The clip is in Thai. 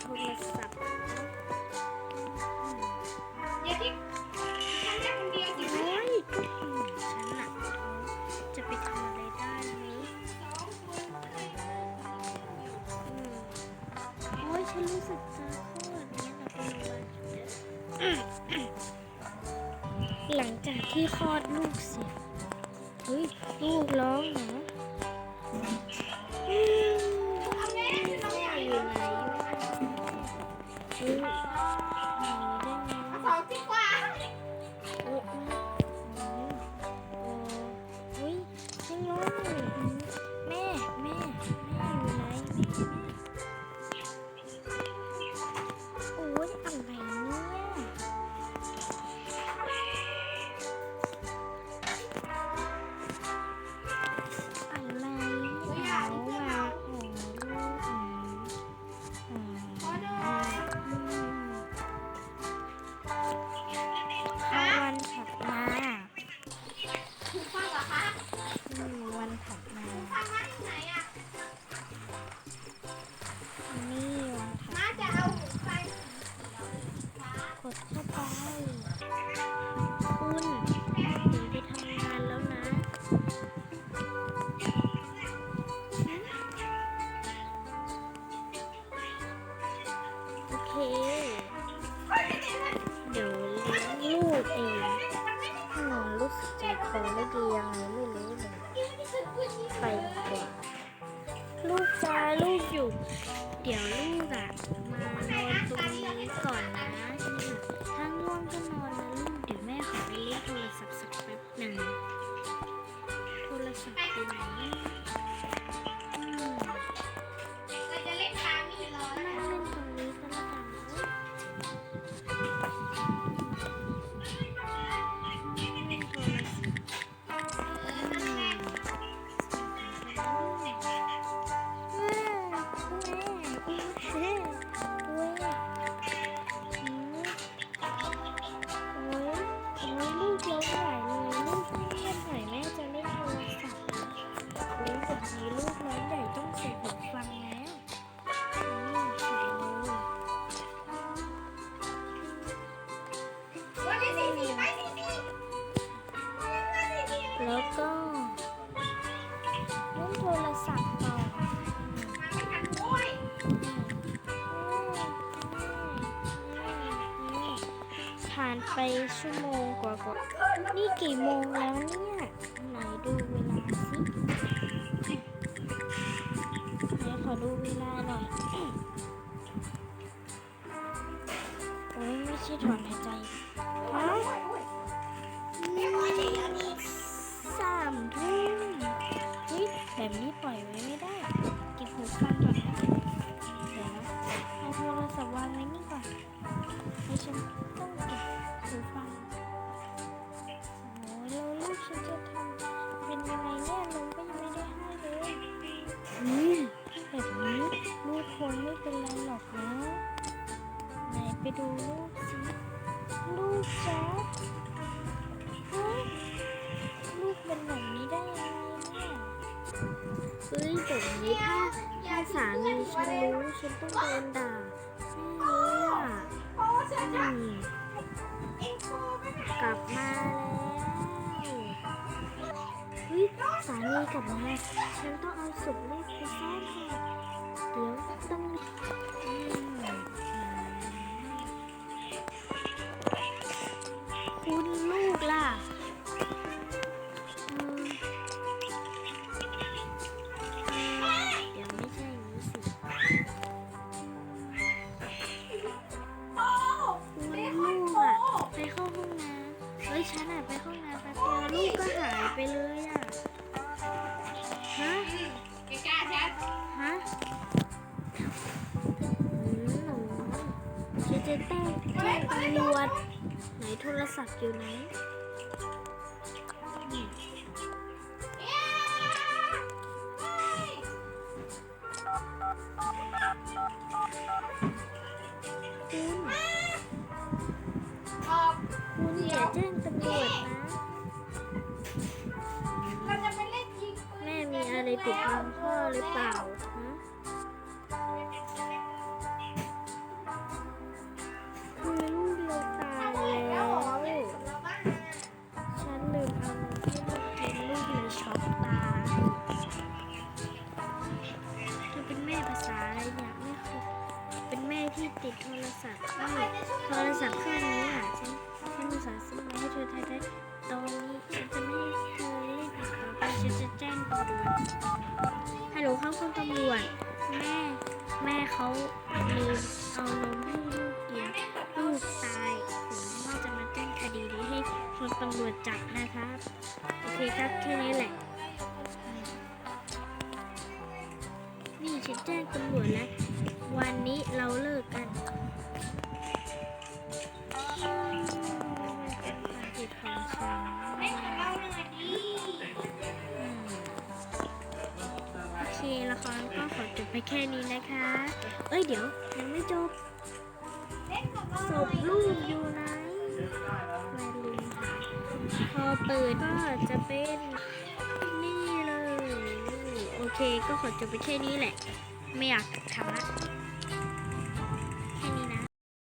โทรศัพท์เดี๋ยวที่ฉันจะคนเดียวสิโอ้ยก็หืมฉันอะจะไปทำอะไรได้ไหมสอโอ้ยฉันรู้สึกเจะคลอดเนี่ยเราไปโรงพยาบาลกันหลังจากที่คลอดลูกเสร็จเฮ้ยลูกร้องเหรอ Thank you. ดเข้าไป คุณถึงไปทำงานแล้วนะโอเค เดี๋ยวเลี้ยงลูกเองหนูรู้สึกใจคอไม่ดียังไงไม่รู้เลยไปดีกว่าลูกจ้าลูกอยู่ เดี๋ยวลูกอะมานอนตรงนี้ก่อนนะ ถ้าง่วงก็นอนนะลูกเดี๋ยวแม่ขอไปเรียกโทรศัพท์สักแป๊บหนึ่งโทรศัพท์ไปไหน ชั่วโมงกว่าๆนี่กี่โมงแล้วเนี่ย ดูลูกสิลูกจ๊ะเฮ้ยลูกเป็นแบบนี้ได้ยังไงเนี่ยเฮ้ยแบบนี้ถ้าถ้าสามีฉันรู้ฉันต้องโดนด่าแน่เลยอะอืมกลับมาแล้วเฮ้ยสามีกลับมาฉันต้องเอาศพลูกไปซ่อนก่อนเดี๋ยวต้อง คุณลูกล่ะอืมเดี๋ยวไม่ใช่อย่างนี้สิคุณลูกอะไปเข้าห้องน้ำเฮ้ยฉันอะไปเข้าห้องน้ำแป๊บเดียวลูกก็หายไปเลยอะฮะแกกล้าชัดฮะหนูฉันจะต้องแจ้งตำรวจ โทรศัพท์อยู่ไหนนี่เย้เฮ้ยคุณออกคุณอย่าแจ้งตำรวจนะเราจะไปเล่นยิงปืนแม่มีอะไรปิดบังพ่อหรือเปล่า ฮัลโหลครับคุณตำรวจแม่ แม่เขาลืมเอานมให้ลูกกินลูกตายผมว่าจะมาแจ้งคดีนี้ให้คุณตำรวจจับนะครับ โอเคครับแค่นี้แหละ นี่ฉันแจ้งตำรวจแล้ว แค่นี้นะคะ เอ้ยเดี๋ยวยังไม่จบเล่นของเราศพลูกอยู่ไหนไม่ลืมหาพอเปิดก็จะเป็นนี่เลย โอเคก็ขอจบไปแค่นี้แหละ ไม่อยากทำละ